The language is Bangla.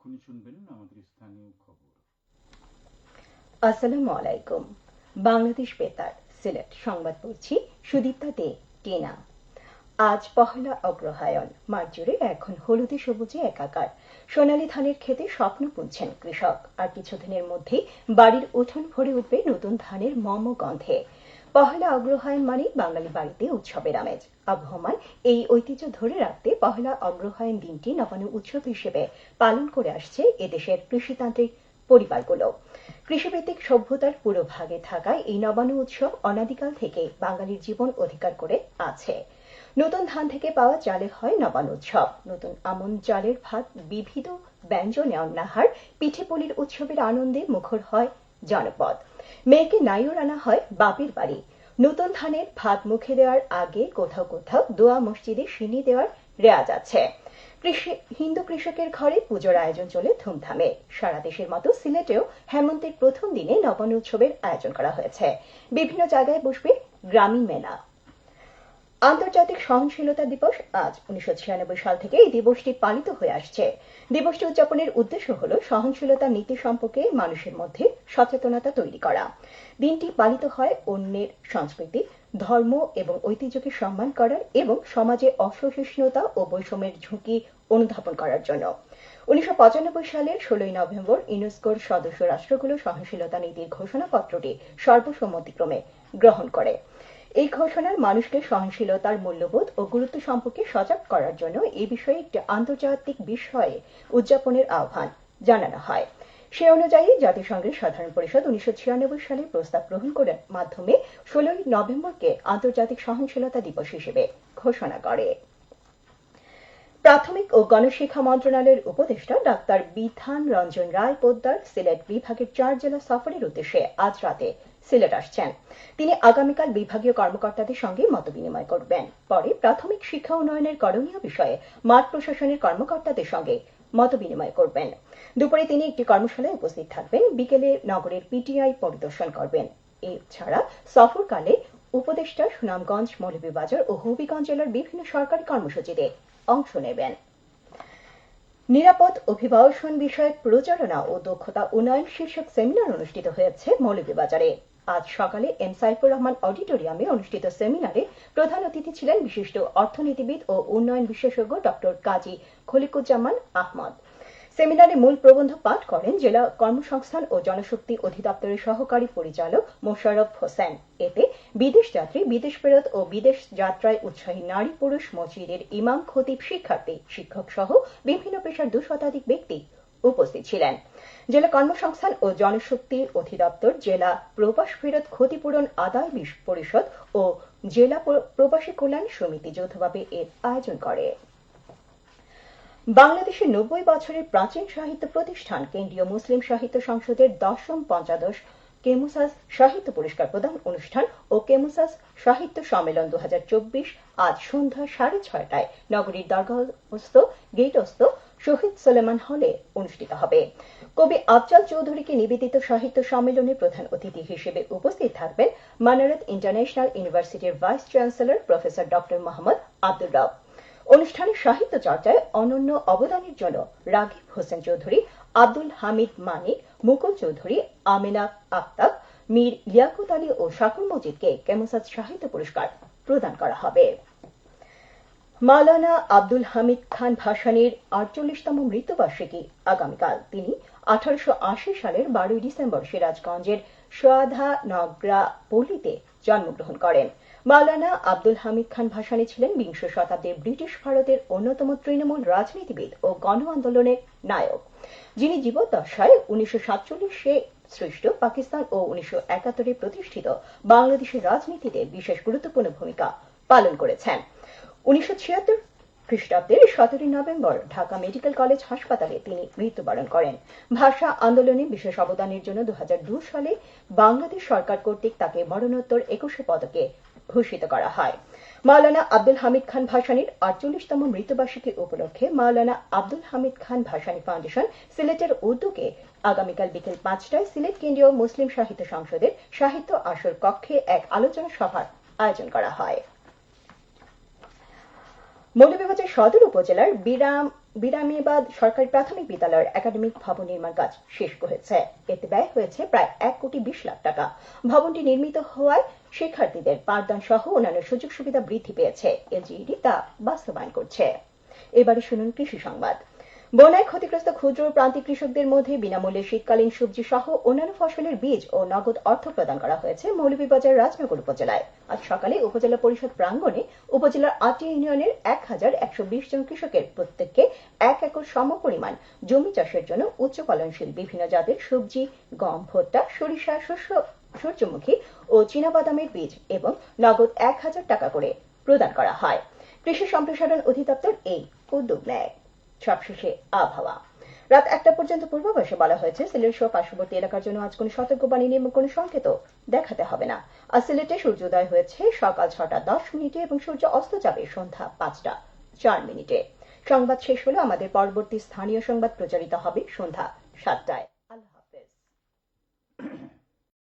এক্ষুনি শুনবেন আমাদের স্থানীয় খবর। আসসালামু আলাইকুম। বাংলাদেশ বেতার, সিলেট। সংবাদ পড়ছি সুদীপ্তা দে, টিনা। আজ পহেলা অগ্রহায়ণ মাঠ জুড়ে এখন হলুদে সবুজে একাকার। সোনালী ধানের খেতে স্বপ্ন বুনছেন কৃষক, আর কিছুদিনের মধ্যেই বাড়ির উঠোন ভরে উঠবে নতুন ধানের মম গন্ধে। পহেলা অগ্রহায়ণ মানে বাঙালি বাড়িতে উৎসবের আমেজ। আবহমান এই ঐতিহ্য ধরে রাখতে পহেলা অগ্রহায়ণ দিনটি নবান্ন উৎসব হিসেবে পালন করে আসছে এদেশের কৃষিতান্ত্রিক পরিবারগুলো। কৃষিভিত্তিক সভ্যতার পুরো ভাগে থাকায় এই নবান্ন উৎসব অনাদিকাল থেকে বাঙালির জীবন অধিকার করে আছে। নতুন ধান থেকে পাওয়া চালে হয় নবান্ন উৎসব। নতুন আমন চালের ভাত বিবিধ ব্যঞ্জনে অন্নাহার, পিঠে পুলির উৎসবের আনন্দে মুখর হয় জনপদ। মেয়েকে নাইও আনা হয় বাপের বাড়ি। নতুন ধানের ভাত মুখে দেওয়ার আগে কোথাও কোথাও দোয়া মসজিদে সিনি দেওয়ার রেয়াজ আছে। কৃষি হিন্দু কৃষকের ঘরে পুজোর আয়োজন চলে ধুমধামে। সারা দেশের মতো সিলেটেও হেমন্তের প্রথম দিনে নবান্ন উৎসবের আয়োজন করা হয়েছে। বিভিন্ন জায়গায় বসবে গ্রামীণ মেলা। আন্তর্জাতিক সহনশীলতা দিবস আজ উনিশশো ছিয়ানব্বই সাল থেকে এই দিবসটি পালিত হয়ে আসছে। দিবসটি উদযাপনের উদ্দেশ্য হল সহনশীলতা নীতি সম্পর্কে মানুষের মধ্যে সচেতনতা তৈরি করা। দিনটি পালিত হয় অন্যের সংস্কৃতি, ধর্ম এবং ঐতিহ্যকে সম্মান করার এবং সমাজে অসহিষ্ণুতা ও বৈষম্যের ঝুঁকি অনুধাবন করার জন্য। উনিশশো পঁচানব্বই সালের ষোলোই নভেম্বর ইউনেস্কোর সদস্য রাষ্ট্রগুলো সহনশীলতা নীতির ঘোষণাপত্রটি সর্বসম্মতিক্রমে গ্রহণ করে। এই ঘোষণার মানুষকে সহনশীলতার মূল্যবোধ ও গুরুত্ব সম্পর্কে সজাগ করার জন্য এই বিষয়ে একটি আন্তর্জাতিক বিষয়ে উদযাপনের আহ্বান জানানো হয়। সে অনুযায়ী জাতিসংঘের সাধারণ পরিষদ উনিশশো ছিয়ানব্বই সালে প্রস্তাব গ্রহণ করার মাধ্যমে ষোলোই নভেম্বরকে আন্তর্জাতিক সহনশীলতা দিবস হিসেবে ঘোষণা করে। প্রাথমিক ও গণশিক্ষা মন্ত্রণালয়ের উপদেষ্টা ডাক্তার বিধান রঞ্জন রায় পোদ্দার সিলেট বিভাগের চার জেলা সফরের উদ্দেশ্যে আজ রাতে সিলেট আসছেন। তিনি আগামীকাল বিভাগীয় কর্মকর্তাদের সঙ্গে মতবিনিময় করবেন। পরে প্রাথমিক শিক্ষা উন্নয়নের করণীয় বিষয়ে মাঠ প্রশাসনের কর্মকর্তাদের সঙ্গে মতবিনিময় করবেন। দুপুরে তিনি একটি কর্মশালায় উপস্থিত থাকবেন। বিকেলে নগরের পিটিআই পরিদর্শন করবেন। এছাড়া সফরকালে উপদেষ্টা সুনামগঞ্জ, মৌলভীবাজার ও হবিগঞ্জ জেলার বিভিন্ন সরকারি কর্মসূচিতে অংশ নেবেন। নিরাপদ অভিবাসন বিষয়ক প্রচারণা ও দক্ষতা উন্নয়ন শীর্ষক সেমিনার অনুষ্ঠিত হয়েছে মৌলভীবাজারে। আজ সকালে এম সাইফুর রহমান অডিটোরিয়ামে অনুষ্ঠিত সেমিনারে প্রধান অতিথি ছিলেন বিশিষ্ট অর্থনীতিবিদ ও উন্নয়ন বিশেষজ্ঞ ডক্টর কাজী খলিকুজ্জামান আহমদ। সেমিনারে মূল প্রবন্ধ পাঠ করেন জেলা কর্মসংস্থান ও জনশক্তি অধিদপ্তরের সহকারী পরিচালক মোশারফ হোসেন। এতে বিদেশ যাত্রী, বিদেশ ফেরত ও বিদেশ যাত্রায় উৎসাহী নারী পুরুষ মসজিদের ইমাম খতিব শিক্ষার্থী শিক্ষক সহ বিভিন্ন পেশার দু শতাধিক ব্যক্তি উপস্থিত ছিলেন। জেলা কর্মসংস্থান ও জনশক্তি অধিদপ্তর, জেলা প্রবাস ফেরত ক্ষতিপূরণ আদায় পরিষদ ও জেলা প্রবাসী কল্যাণ সমিতি যৌথভাবে এর আয়োজন করে। বাংলাদেশের নব্বই বছরের প্রাচীন সাহিত্য প্রতিষ্ঠান কেন্দ্রীয় মুসলিম সাহিত্য সংসদের দশম পঞ্চাদশ কেমুসাস সাহিত্য পুরস্কার প্রদান অনুষ্ঠান ও কেমুসাস সাহিত্য সম্মেলন দু হাজার চব্বিশ আজ সন্ধ্যা সাড়ে ছয়টায়। নগরীর দরগাহস্থ গেটস্থ শহীদ সোলেমান হলে অনুষ্ঠিত হবে। কবি আফজাল চৌধুরীকে নিবেদিত সাহিত্য সম্মেলনে প্রধান অতিথি হিসেবে উপস্থিত থাকবেন মানারত ইন্টারন্যাশনাল ইউনিভার্সিটির vice chancellor professor doctor Mohammad Abdur Rob. অনুষ্ঠানে সাহিত্য চর্চায় অনন্য অবদানের জন্য রাগিব হোসেন চৌধুরী, আব্দুল হামিদ মানিক, মুকুল চৌধুরী, আমিনা আক্তাব, মীর লিয়াকুত আলী ও শাকুর মজিদকে কেমোসাদ সাহিত্য পুরস্কার প্রদান করা হবে। মাওলানা আব্দুল হামিদ খান ভাসানীর আটচল্লিশতম মৃত্যুবার্ষিকী আগামীকাল। তিনি আঠারোশো আশি সালের বারোই ডিসেম্বর সিরাজগঞ্জের সোয়াধা নগরা পল্লীতে জন্মগ্রহণ করেন। মাওলানা আব্দুল হামিদ খান ভাসানী ছিলেন বিংশ শতাব্দীর ব্রিটিশ ভারতের অন্যতম তৃণমূল রাজনীতিবিদ ও গণ আন্দোলনের নায়ক। যিনি জীবদ্দশায় উনিশশো সাতচল্লিশে সৃষ্ট পাকিস্তান ও উনিশশো একাত্তরে প্রতিষ্ঠিত বাংলাদেশের রাজনীতিতে বিশেষ গুরুত্বপূর্ণ ভূমিকা পালন করেছেন। উনিশশো ছিয়াত্তর খ্রিস্টাব্দের সতেরোই নভেম্বর ঢাকা মেডিকেল কলেজ হাসপাতালে তিনি মৃত্যুবরণ করেন। ভাষা আন্দোলনে বিশেষ অবদানের জন্য দু সালে বাংলাদেশ সরকার কর্তৃক তাকে মরণোত্তর একুশে পদকে ভূষিত করা হয়। মাওলানা আব্দুল হামিদ খান ভাসানীর আটচল্লিশতম মৃত্যুবার্ষিকী উপলক্ষে মাওলানা আব্দুল হামিদ খান ফাউন্ডেশন সিলেটের উদ্যোগে আগামীকাল বিকেল পাঁচটায় সিলেট কেন্দ্রীয় মুসলিম সাহিত্য সংসদের সাহিত্য আসর কক্ষে এক আলোচনা সভার আয়োজন করা হয়। মৌলভীবাজার সদর উপজেলার বিরাম, বিরামিবাদ সরকারি প্রাথমিক বিদ্যালয়ের একাডেমিক ভবন নির্মাণ কাজ শেষ হয়েছে। এতে ব্যয় হয়েছে প্রায় এক কোটি বিশ লাখ টাকা। ভবনটি নির্মিত হওয়ায় শিক্ষার্থীদের পাঠদান সহ অন্যান্য সুযোগ সুবিধা বৃদ্ধি পেয়েছে। এলজিইডি তা বাস্তবায়ন করছে। এবারে শুনুন কৃষি সংবাদ। বন্যায় ক্ষতিগ্রস্ত ক্ষুদ্র প্রান্তিক কৃষকদের মধ্যে বিনামূল্যে শীতকালীন সবজি সহ অন্যান্য ফসলের বীজ ও নগদ অর্থ প্রদান করা হয়েছে মৌলভীবাজার রাজনগর উপজেলায়। আজ সকালে উপজেলা পরিষদ প্রাঙ্গণে উপজেলার আটটি ইউনিয়নের এক হাজার একশো বিশ জন কৃষকের প্রত্যেককে এক একর সমপরিমাণ জমি চাষের জন্য উচ্চ ফলনশীল বিভিন্ন জাতের সবজি, গম, ভুট্টা, সরিষা, শস্য, সূর্যমুখী ও চীনাবাদামের বীজ এবং নগদ এক হাজার টাকা করে প্রদান করা হয়। কৃষি সম্প্রসারণ অধিদপ্তর এই উদ্যোগ নেয়। সবশেষে আবহাওয়া। রাত একটা পর্যন্ত পূর্বাভাসে বলা হয়েছে, সিলেট সহ পার্শ্ববর্তী এলাকার জন্য আজ কোনো সতর্কবাণী এবং কোনো সংকেত দেখাতে হবে না। আর সিলেটে সূর্যোদয় হয়েছে, সকাল ছটা দশ মিনিটে এবং সূর্য অস্ত যাবে সন্ধ্যা পাঁচটা চার মিনিটে। সংবাদ শেষ হলো আমাদের পরবর্তী স্থানীয় সংবাদ প্রচারিত হবে সন্ধ্যা সাতটায়।